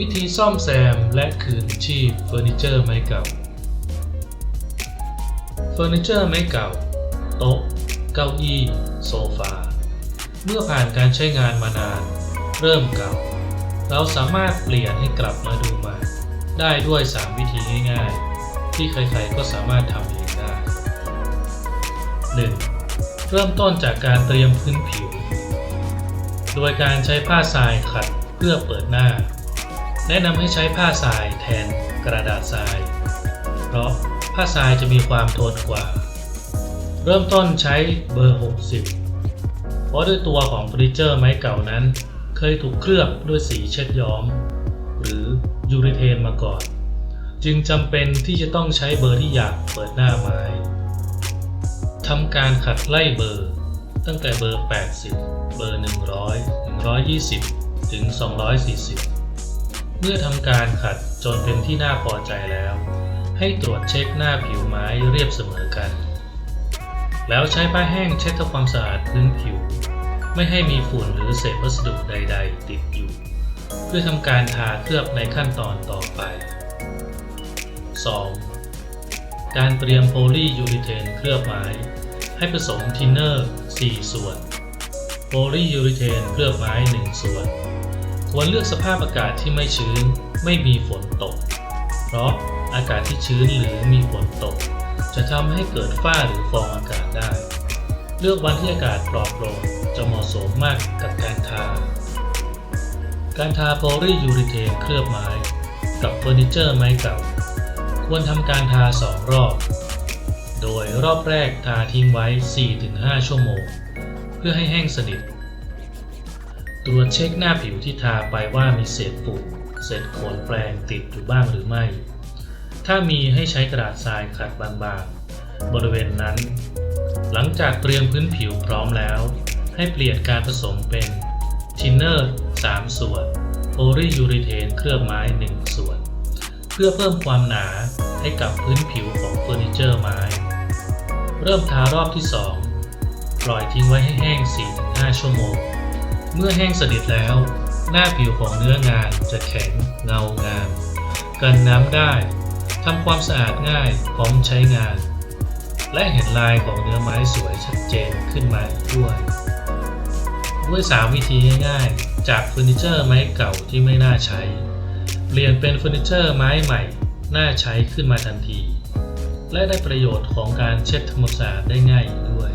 วิธีซ่อมแซมและคืนชีพเฟอร์นิเจอร์ไม้เก่า เฟอร์นิเจอร์ไม้เก่า โต๊ะ เก้าอี้ โซฟา เมื่อผ่านการใช้งานมานาน เริ่มเก่า เราสามารถเปลี่ยนให้กลับมาดูใหม่ ได้ด้วย 3 วิธีง่ายๆ ที่ใครๆก็สามารถทำเองได้ 1. เริ่มต้นจากการเตรียมพื้นผิว โดยการใช้ผ้าทรายขัดเพื่อเปิดหน้า แนะนำให้ใช้ผ้าทรายแทนกระดาษทราย เพราะผ้าทรายจะมีความทนกว่า เริ่มต้นใช้เบอร์ 60 เพราะด้วยตัวของเฟอร์นิเจอร์ไม้เก่านั้น เคยถูกเคลือบด้วยสีเช็ดย้อม หรือยูริเทนมาก่อน จึงจำเป็นที่จะต้องใช้เบอร์ที่อยากเปิดหน้าไม้ทำการขัดไล่เบอร์ ตั้งแต่เบอร์ 80 เบอร์ 100 120 ถึง 240 เมื่อทำการขัดจนเป็นที่น่าพอใจแล้ว ให้ตรวจเช็คหน้าผิวไม้เรียบเสมอกัน แล้วใช้ผ้าแห้งเช็ดทำความสะอาดพื้นผิว ไม่ให้มีฝุ่นหรือเศษวัสดุใด ๆ ติดอยู่ เพื่อทำการทาเคลือบในขั้นตอนต่อไป 2. การเตรียมโพลียูริเทนเคลือบไม้ ให้ผสมทินเนอร์ 4 ส่วน โพลียูริเทนเคลือบไม้ 1 ส่วน ควรเลือกสภาพอากาศที่ไม่ชื้น ไม่มีฝนตก เพราะอากาศที่ชื้นหรือมีฝนตก จะทำให้เกิดฝ้าหรือฟองอากาศได้ เลือกวันที่อากาศปลอดโปร่งจะเหมาะสมมากกับการทา การทาโพลียูริเทนเคลือบไม้ กับเฟอร์นิเจอร์ไม้เก่า ควรทำการทา 2 รอบ โดยรอบแรกทาทิ้งไว้ 4-5 ชั่วโมง เพื่อให้แห้งสนิท ตรวจเช็คหน้าผิวที่ทาไปว่ามีเศษฝุ่นเศษโคนแปรงติดอยู่บ้างหรือไม่ ถ้ามีให้ใช้กระดาษทรายขัดบางๆ บริเวณนั้น หลังจากเตรียมพื้นผิวพร้อมแล้ว ให้เปลี่ยนการผสมเป็นทินเนอร์ 3 ส่วนโพลียูริเทนเคลือบไม้ 1 ส่วน เพื่อเพิ่มความหนาให้กับพื้นผิวของเฟอร์นิเจอร์ไม้ เริ่มทารอบที่ 2 ปล่อยทิ้งไว้ให้แห้ง 4-5 ชั่วโมง เมื่อแห้งสนิทแล้ว หน้าผิวของเนื้องานจะแข็งเงางาม กันน้ำได้ทำความสะอาดง่ายพร้อมใช้งาน และเห็นลายของเนื้อไม้สวยชัดเจนขึ้นมาด้วย ด้วย 3 วิธีง่ายๆ จากเฟอร์นิเจอร์ไม้เก่าที่ไม่น่าใช้ เปลี่ยนเป็นเฟอร์นิเจอร์ไม้ใหม่ น่าใช้ขึ้นมาทันที และได้ประโยชน์ของการเช็ดทำความสะอาดได้ง่ายด้วย